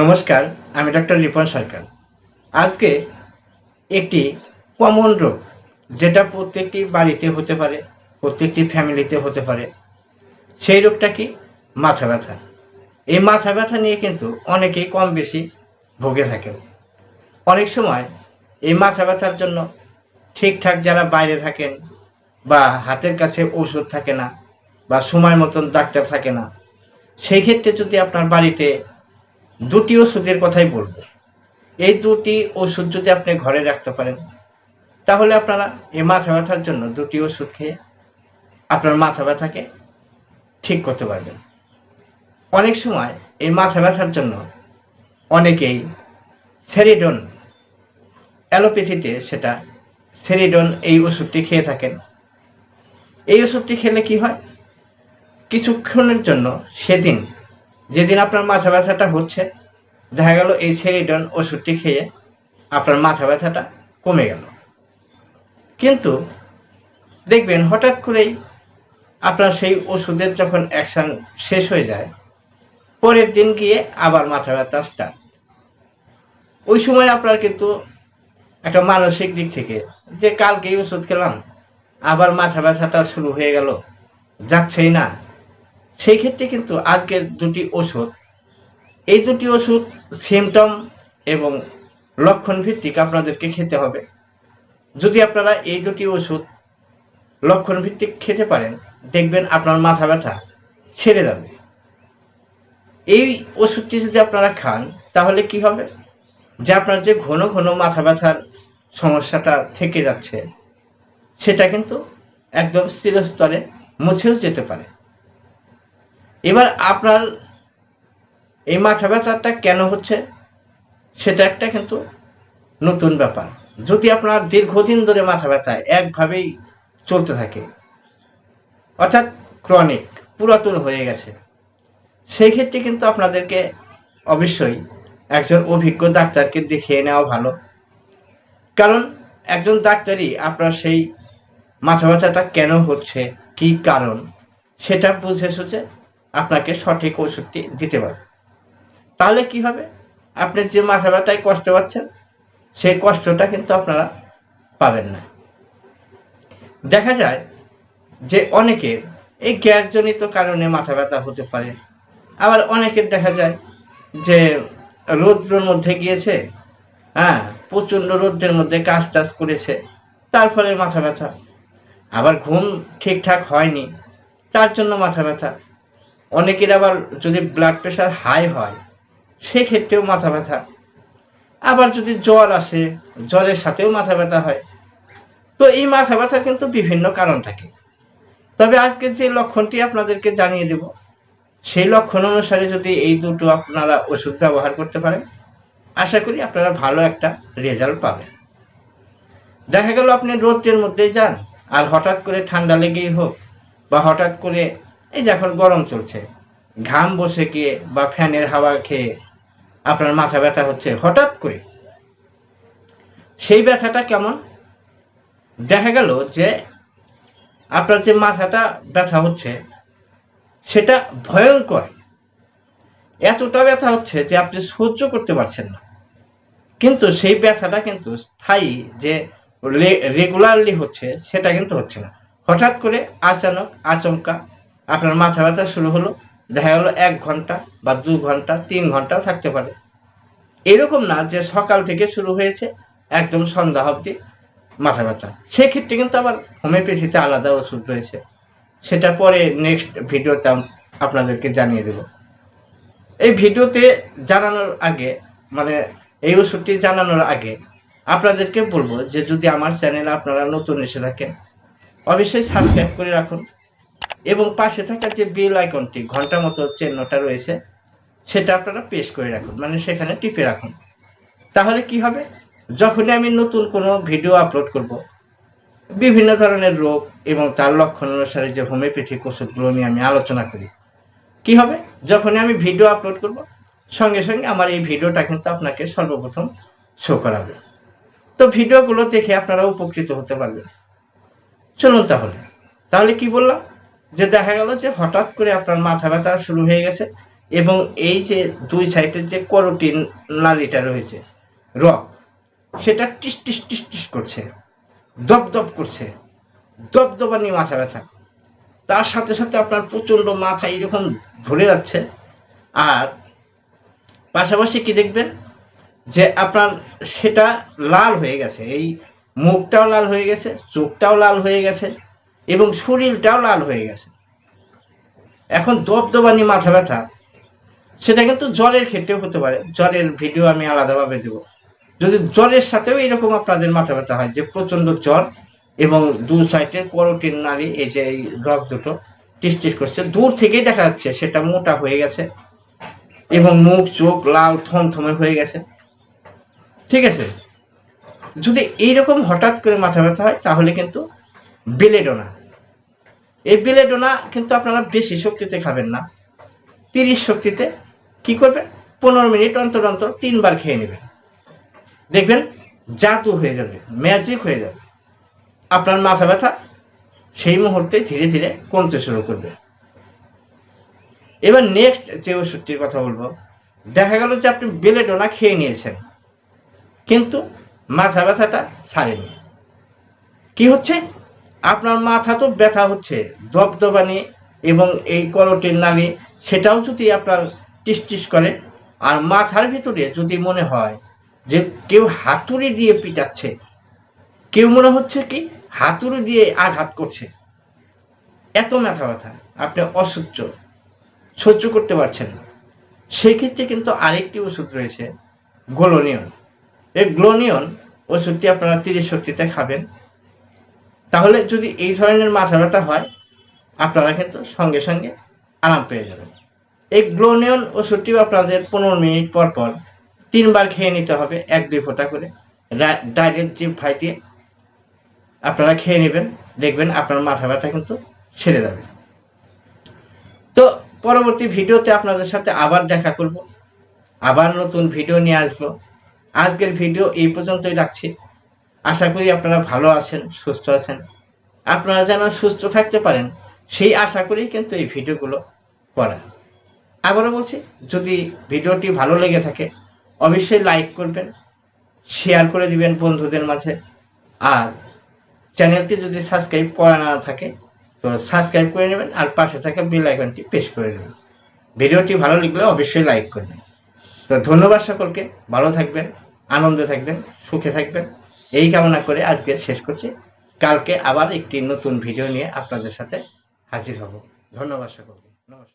নমস্কার, আমি ডক্টর রিপন সরকার। আজকে একটি কমন রোগ, যেটা প্রত্যেকটি বাড়িতে হতে পারে, প্রত্যেকটি ফ্যামিলিতে হতে পারে, সেই রোগটা কি? মাথা ব্যথা। এই মাথা ব্যথা নিয়ে কিন্তু অনেকেই কম বেশি ভোগে থাকেন। অনেক সময় এই মাথা ব্যথার জন্য ঠিকঠাক যারা বাইরে থাকেন বা হাতের কাছে ওষুধ থাকে না বা সময় মতন ডাক্তার থাকে না, সেই ক্ষেত্রে যদি আপনার বাড়িতে দুটি ওষুধের কথাই বলব। এই দুটি ওষুধ যদি আপনি ঘরে রাখতে পারেন, তাহলে আপনারা এই মাথা ব্যথার জন্য দুটি ওষুধ খেয়ে আপনার মাথা ব্যথাকে ঠিক করতে পারবেন। অনেক সময় এই মাথা ব্যথার জন্য অনেকেই সেরিডন অ্যালোপ্যাথিতে সেটা সেরিডন এই ওষুধটি খেয়ে থাকেন। এই ওষুধটি খেলে কি হয়? কিছুক্ষণের জন্য সেদিন যেদিন আপনার মাথা ব্যথাটা হচ্ছে, দেখা গেল এই সেরিডন ওষুধটি খেয়ে আপনার মাথা ব্যথাটা কমে গেল। কিন্তু দেখবেন হঠাৎ করেই আপনার সেই ওষুধের যখন অ্যাকশন শেষ হয়ে যায়, পরের দিন গিয়ে আবার মাথা ব্যথা স্টার্ট ওই সময় আপনার কিন্তু একটা মানসিক দিক থেকে যে কালকেই ওষুধ খেলাম, আবার মাথা ব্যথাটা শুরু হয়ে গেল, যাচ্ছেই না। সেই ক্ষেত্রে কিন্তু আজকের দুটি ওষুধ। এই দুটি ওষুধ সিমটম এবং লক্ষণ ভিত্তিক আপনাদেরকে খেতে হবে। যদি আপনারা এই দুটি ওষুধ লক্ষণ ভিত্তিক খেতে পারেন, দেখবেন আপনার মাথা ব্যথা ছেড়ে যাবে। এই ওষুধটি যদি আপনারা খান, তাহলে কি হবে? যে আপনার যে ঘন ঘন মাথা ব্যথার সমস্যাটা থেকে যাচ্ছে, সেটা কিন্তু একদম স্থিরস্তরে মুছেও যেতে পারে। এবার আপনার এই মাথা ব্যথাটা কেন হচ্ছে? সেটা একটা কিন্তু নতুন ব্যাপার। যদি আপনার দীর্ঘদিন ধরে মাথা ব্যথা একভাবেই চলতে থাকে, অর্থাৎ ক্রনিক পুরাতন হয়ে গেছে, সেই ক্ষেত্রে কিন্তু আপনাদেরকে অবশ্যই একজন অভিজ্ঞ ডাক্তারকে দেখিয়ে নেওয়া ভালো। কারণ একজন ডাক্তারই আপনার সেই মাথা ব্যথাটা কেন হচ্ছে, কি কারণ, সেটা বুঝে সুঝে আপনাকে সঠিক ওষুধটি দিতে পারবে। তাহলে কি হবে? আপনি যে মাথা ব্যথায় কষ্ট পাচ্ছেন, সেই কষ্টটা কিন্তু আপনারা পাবেন না। দেখা যায় যে অনেকের এই গ্যাসজনিত কারণে মাথা ব্যথা হতে পারে। আবার অনেকের দেখা যায় যে রৌদ্রের মধ্যে গিয়েছে হ্যাঁ প্রচণ্ড রৌদ্রের মধ্যে কাজ টাজ করেছে, তার ফলে মাথা ব্যথা আবার ঘুম ঠিকঠাক হয়নি, তার জন্য মাথা ব্যথা অনেকের আবার যদি ব্লাড প্রেশার হাই হয়, সেক্ষেত্রেও মাথা ব্যথা। আবার যদি জ্বর আসে, জ্বরের সাথেও মাথা ব্যথা হয়। তো এই মাথা ব্যথার কিন্তু বিভিন্ন কারণ থাকে। তবে আজকে যে লক্ষণটি আপনাদেরকে জানিয়ে দেব, সেই লক্ষণ অনুসারে যদি এই দুটো আপনারা ওষুধ ব্যবহার করতে পারেন, আশা করি আপনারা ভালো একটা রেজাল্ট পাবেন। দেখা গেল আপনি রোদ্রের মধ্যে যান, আর হঠাৎ করে ঠান্ডা লেগেই হোক, বা হঠাৎ করে এই যে এখন গরম চলছে। ঘাম বসে গিয়ে বা ফ্যানের হাওয়া খেয়ে আপনার মাথা ব্যথা হচ্ছে, হঠাৎ করে। সেই ব্যথাটা কেমন? দেখা গেল যে আপনার যে মাথাটা ব্যথা হচ্ছে, সেটা ভয়ঙ্কর। এতটা ব্যথা হচ্ছে যে আপনি সহ্য করতে পারছেন না। কিন্তু সেই ব্যথাটা কিন্তু স্থায়ী যে রেগুলারলি হচ্ছে, সেটা কিন্তু হচ্ছে না। হঠাৎ করে আচানক আচমকা আপনার মাথা ব্যথা শুরু হলো, দেখা গেলো এক ঘণ্টা বা দু ঘণ্টা, তিন ঘন্টাও থাকতে পারে। এরকম না যে সকাল থেকে শুরু হয়েছে একদম সন্ধ্যা অবধি মাথা ব্যথা। সেক্ষেত্রে কিন্তু আবার হোমিওপ্যাথিতে আলাদা ওষুধ রয়েছে। সেটা পরে নেক্সট ভিডিওতে আপনাদেরকে জানিয়ে দেব। এই ভিডিওতে জানানোর আগে মানে এই ওষুধটি জানানোর আগে আপনাদেরকে বলব যে যদি আমার চ্যানেলে আপনারা নতুন এসে থাকেন, অবশ্যই সাবস্ক্রাইব করে রাখুন। এবং পাশে থাকা যে বেল আইকনটি, ঘণ্টা মতো চিহ্নটা রয়েছে, সেটা আপনারা পেশ করে রাখুন মানে সেখানে টিপে রাখুন। তাহলে কি হবে? যখনই আমি নতুন কোনো ভিডিও আপলোড করব, বিভিন্ন ধরনের রোগ এবং তার লক্ষণ অনুসারে যে হোমিওপ্যাথিক ওষুধগুলো নিয়ে আমি আলোচনা করি, কি হবে? যখনই আমি ভিডিও আপলোড করব, সঙ্গে সঙ্গে আমার এই ভিডিওটা কিন্তু আপনাকে সর্বপ্রথম শো করাবে। তো ভিডিওগুলো দেখে আপনারা উপকৃত হতে পারবেন। চলুন তাহলে। তাহলে কি বললাম? যে দেখা গেল যে হঠাৎ করে আপনার মাথা ব্যথা শুরু হয়ে গেছে এবং এই যে দুই সাইডের যে করোটিন নালীটা রয়েছে রক সেটা টিস টিস টিস টিস করছে দপদপ করছে দপদপানি মাথা ব্যথা। তার সাথে সাথে আপনার প্রচণ্ড মাথা এরকম ধরে যাচ্ছে। আর পাশাপাশি কি দেখবেন যে আপনার সেটা লাল হয়ে গেছে। এই মুখটাও লাল হয়ে গেছে, চোখটাও লাল হয়ে গেছে। এবং শরীরটাও লাল হয়ে গেছে। এখন দবদবানি মাথা ব্যথা, সেটা কিন্তু জ্বরের ক্ষেত্রেও হতে পারে। জ্বরের ভিডিও আমি আলাদাভাবে দেবো। যদি জ্বরের সাথেও এরকম আপনাদের মাথা ব্যথা হয় যে প্রচণ্ড জ্বর এবং দু সাইডের করোটিন নারী, এই যে এই রক দুটো টিস করছে, দূর থেকেই দেখা যাচ্ছে সেটা মোটা হয়ে গেছে এবং মুখ, চোখ লাল, থমথমে হয়ে গেছে। ঠিক আছে? যদি এইরকম হঠাৎ করে মাথা ব্যথা হয় তাহলে কিন্তু বেলেডোনা। এই বেলেডোনা কিন্তু আপনারা বেশি শক্তিতে খাবেন না। তিরিশ শক্তিতে কি করবেন? পনেরো মিনিট অন্তর অন্তর তিনবার খেয়ে নেবেন। দেখবেন জাদু হয়ে যাবে ম্যাজিক হয়ে যাবে। আপনার মাথা ব্যথা সেই মুহূর্তে ধীরে ধীরে কমতে শুরু করবে। এবার নেক্সট যে ওষুধটির কথা বলব, দেখা গেল যে আপনি বেলেডোনা খেয়ে নিয়েছেন, কিন্তু মাথা ব্যথাটা ছাড়েনি। কি হচ্ছে? আপনার মাথা তো ব্যথা হচ্ছে দবদবানি এবং এই করটির নালী, সেটাও যদি আপনার টিস করে, আর মাথার ভিতরে যদি মনে হয় যে কেউ হাতুড়ি দিয়ে পিটাচ্ছে, কেউ মনে হচ্ছে কি হাতুড়ি দিয়ে আঘাত করছে, এত মাথা ব্যথা, আপনি অসহ্য, সহ্য করতে পারছেন না। সেই ক্ষেত্রে কিন্তু আরেকটি ওষুধ রয়েছে, গোলোনিয়ন। এই গ্লোনিয়ন ওষুধটি আপনারা তিরিশ শক্তিতে খাবেন। তাহলে যদি এই ধরনের মাথা ব্যথা হয়, আপনারা কিন্তু সঙ্গে সঙ্গে আরাম পেয়ে যাবেন। এই গ্লোনিয়ন ওষুধটিও আপনাদের পনেরো মিনিট পর পর তিনবার খেয়ে নিতে হবে, এক দুই ফোঁটা করে। ডাইরেক্ট জিপ ফাই দিয়ে আপনারা খেয়ে নেবেন, দেখবেন আপনার মাথা ব্যথা কিন্তু সেরে যাবে। তো পরবর্তী ভিডিওতে আপনাদের সাথে আবার দেখা করব, আবার নতুন ভিডিও নিয়ে আসব। আজকের ভিডিও এই পর্যন্তই রাখছি। আশা করি আপনারা ভালো আছেন, সুস্থ আছেন। আপনারা যেন সুস্থ থাকতে পারেন, সেই আশা করেই কিন্তু এই ভিডিওগুলো করা। আবারও বলছি, যদি ভিডিওটি ভালো লেগে থাকে, অবশ্যই লাইক করবেন, শেয়ার করে দিবেন বন্ধুদের মাঝে। আর চ্যানেলটি যদি সাবস্ক্রাইব করা না থাকে, তো সাবস্ক্রাইব করে নেবেন, আর পাশে থাকা বেল আইকনটি প্রেস করে নেবেন। ভিডিওটি ভালো লাগলে অবশ্যই লাইক করবেন। তো ধন্যবাদ সকলকে, ভালো থাকবেন, আনন্দে থাকবেন, সুখে থাকবেন। এই কামনা করে আজকে শেষ করছি। কালকে আবার একটি নতুন ভিডিও নিয়ে আপনাদের সাথে হাজির হব। ধন্যবাদ সকলকে। নমস্কার।